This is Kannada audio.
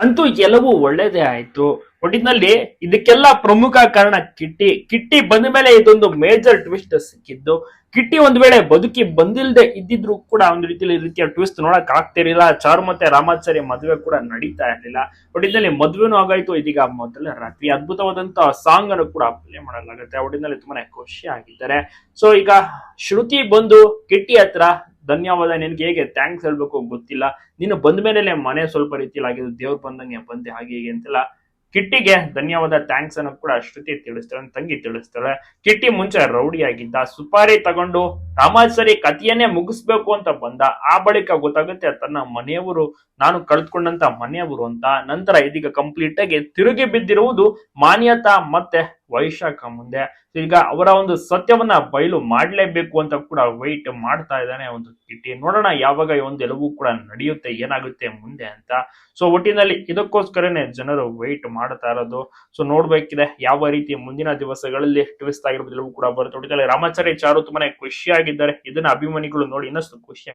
ಅಂತೂ ಎಲ್ಲವೂ ಒಳ್ಳೇದೇ ಆಯ್ತು. ಒಟ್ಟಿನಲ್ಲಿ ಇದಕ್ಕೆಲ್ಲ ಪ್ರಮುಖ ಕಾರಣ ಕಿಟ್ಟಿ. ಕಿಟ್ಟಿ ಬಂದ ಮೇಲೆ ಇದೊಂದು ಮೇಜರ್ ಟ್ವಿಸ್ಟ್ ಸಿಕ್ಕಿದ್ದು. ಕಿಟ್ಟಿ ಒಂದ್ ವೇಳೆ ಬದುಕಿ ಬಂದಿಲ್ಲದೆ ಇದ್ದಿದ್ರು ಕೂಡ ಒಂದು ರೀತಿಯಲ್ಲಿ ರೀತಿಯ ಟ್ವಿಸ್ಟ್ ನೋಡಕ್ ಆಗ್ತಿರ್ಲಿಲ್ಲ ಚಾರು ಮತ್ತೆ ರಾಮಾಚಾರ್ಯ ಮದುವೆ ಕೂಡ ನಡೀತಾ ಇರ್ಲಿಲ್ಲ. ಒಟ್ಟಿನಲ್ಲಿ ಮದುವೆನೂ ಆಗಾಯ್ತು. ಇದೀಗ ಮೊದಲ ರಾತ್ರಿ. ಅದ್ಭುತವಾದಂತ ಸಾಂಗ್ ಅನ್ನು ಕೂಡ ಪ್ಲೇ ಮಾಡಲಾಗುತ್ತೆ. ಒಟ್ಟಿನಲ್ಲಿ ತುಂಬಾನೇ ಖುಷಿ ಆಗಿದ್ದಾರೆ ಸೊ ಈಗ ಶ್ರುತಿ ಬಂದು ಕಿಟ್ಟಿ ಹತ್ರ ಧನ್ಯವಾದ, ನಿನ್ಗೆ ಹೇಗೆ ಥ್ಯಾಂಕ್ಸ್ ಹೇಳ್ಬೇಕು ಗೊತ್ತಿಲ್ಲ. ನೀನು ಬಂದ ಮೇಲೆ ಮನೆ ಸ್ವಲ್ಪ ರೀತಿಯಲ್ಲಿ ಆಗಿದ್ದು ದೇವ್ರು ಬಂದಂಗೆ ಬಂದೆ, ಹಾಗೆ ಹೀಗೆ ಅಂತೆಲ್ಲ. ಕಿಟ್ಟಿಗೆ ಧನ್ಯವಾದ ಥ್ಯಾಂಕ್ಸ್ ಅನ್ನು ಕೂಡ ಶ್ರುತಿ ತಿಳಿಸ್ತಾಳೆ ತಂಗಿ ತಿಳಿಸ್ತಾಳೆ. ಕಿಟ್ಟಿ ಮುಂಚೆ ರೌಡಿ ಆಗಿದ್ದ ಸುಪಾರಿ ತಗೊಂಡು ರಾಮಾಚಾರಿ ಕಥೆಯನ್ನೇ ಮುಗಿಸ್ಬೇಕು ಅಂತ ಬಂದ. ಆ ಬಳಿಕ ಗೊತ್ತಾಗುತ್ತೆ ತನ್ನ ಮನೆಯವರು, ನಾನು ಕಳೆದುಕೊಂಡಂತ ಮನೆಯವರು ಅಂತ. ನಂತರ ಇದೀಗ ಕಂಪ್ಲೀಟ್ ಆಗಿ ತಿರುಗಿ ಬಿದ್ದಿರುವುದು ಮಾನ್ಯತಾ ಮತ್ತೆ ವೈಶಾಖ ಮುಂದೆ. ಈಗ ಅವರ ಒಂದು ಸತ್ಯವನ್ನ ಬಯಲು ಮಾಡ್ಲೇಬೇಕು ಅಂತ ಕೂಡ ವೈಟ್ ಮಾಡ್ತಾ ಇದ್ದಾನೆ ಒಂದು ಕಿಟ್ಟಿ. ನೋಡೋಣ ಯಾವಾಗ ಈ ಒಂದು ಎಲ್ಲವೂ ಕೂಡ ನಡೆಯುತ್ತೆ, ಏನಾಗುತ್ತೆ ಮುಂದೆ ಅಂತ. ಸೊ ಒಟ್ಟಿನಲ್ಲಿ ಇದಕ್ಕೋಸ್ಕರನೇ ಜನರು ವೈಟ್ ಮಾಡ್ತಾ ಇರೋದು. ಸೊ ನೋಡ್ಬೇಕಿದೆ ಯಾವ ರೀತಿ ಮುಂದಿನ ದಿವಸಗಳಲ್ಲಿ ಟ್ವಿಸ್ಟ್ ಆಗಿರ್ಬೋದು, ಎಲ್ಲವೂ ಕೂಡ ಬರುತ್ತೆ. ಒಟ್ಟಿನಲ್ಲಿ ರಾಮಾಚಾರ್ಯ, ಚಾರು ತುಂಬಾನೇ ಖುಷಿಯಾಗಿದ್ದಾರೆ ಇದನ್ನ ಅಭಿಮಾನಿಗಳು ನೋಡಿ ಇನ್ನಷ್ಟು ಖುಷಿ